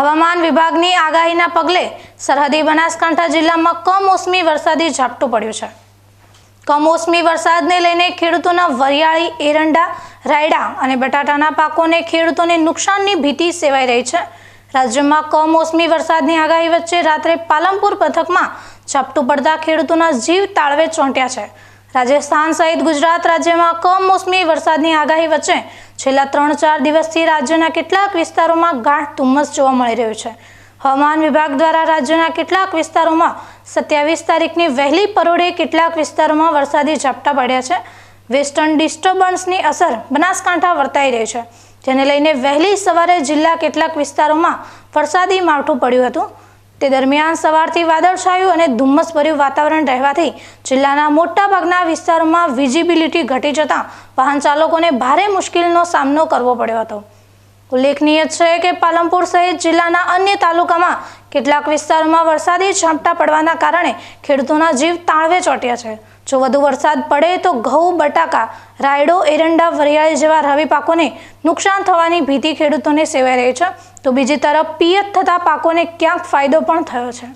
હવામાન વિભાગની આગાહીના પગલે સરહદી બનાસકાંઠા જિલ્લામાં કમોસમી વરસાદી ઝાપટું પડ્યું છે. કમોસમી વરસાદને લઈને ખેડૂતોના વરિયાળી, એરંડા, રાયડા અને બટાટાના પાકોને ખેડૂતોને નુકસાનની ભીતિ સેવાઈ રહી છે. રાજ્યમાં કમોસમી વરસાદની આગાહી વચ્ચે રાત્રે પાલમપુર પથકમાં ઝાપટું પડતા ખેડૂતોના જીવ તાળવે ચોંટ્યા છે. રાજસ્થાન સહિત ગુજરાત રાજ્યમાં કમોસમી વરસાદની આગાહી વચ્ચે છેલ્લા ત્રણ ચાર દિવસથી રાજ્યના કેટલાક વિસ્તારોમાં ગાઢ ધુમ્મસ જોવા મળી રહ્યું છે. હવામાન વિભાગ દ્વારા રાજ્યના કેટલાક વિસ્તારોમાં સત્યાવીસ તારીખની વહેલી પરોઢે કેટલાક વિસ્તારોમાં વરસાદી ઝાપટા પડ્યા છે. વેસ્ટર્ન ડિસ્ટર્બન્સની અસર બનાસકાંઠા વર્તાઈ રહી છે. જેને લઈને વહેલી સવારે જિલ્લા કેટલાક વિસ્તારોમાં વરસાદી માવઠું પડ્યું હતું. તે દરમિયાન સવારથી વાદળછાયું અને ધુમ્મસભર્યું વાતાવરણ રહેવાથી જિલ્લાના મોટાભાગના વિસ્તારોમાં વિઝિબિલિટી ઘટી જતાં વાહન ચાલકોને ભારે મુશ્કેલીનો સામનો કરવો પડ્યો હતો. ઉલ્લેખનીય છે કે પાલનપુર સહિત જિલ્લાના અન્ય તાલુકામાં કેટલાક વિસ્તારોમાં વરસાદી ઝાપટા પડવાના કારણે ખેડૂતોના જીવ તાળવે ચોટ્યા છે. જો વધુ વરસાદ પડે તો ઘઉં, બટાકા, રાયડો, એરંડા, વરિયાળી જેવા રવિ પાકોને નુકસાન થવાની ભીતિ ખેડૂતોને સેવાઈ રહી છે. તો બીજી તરફ પિયત થતા પાકોને ક્યાંક ફાયદો પણ થયો છે.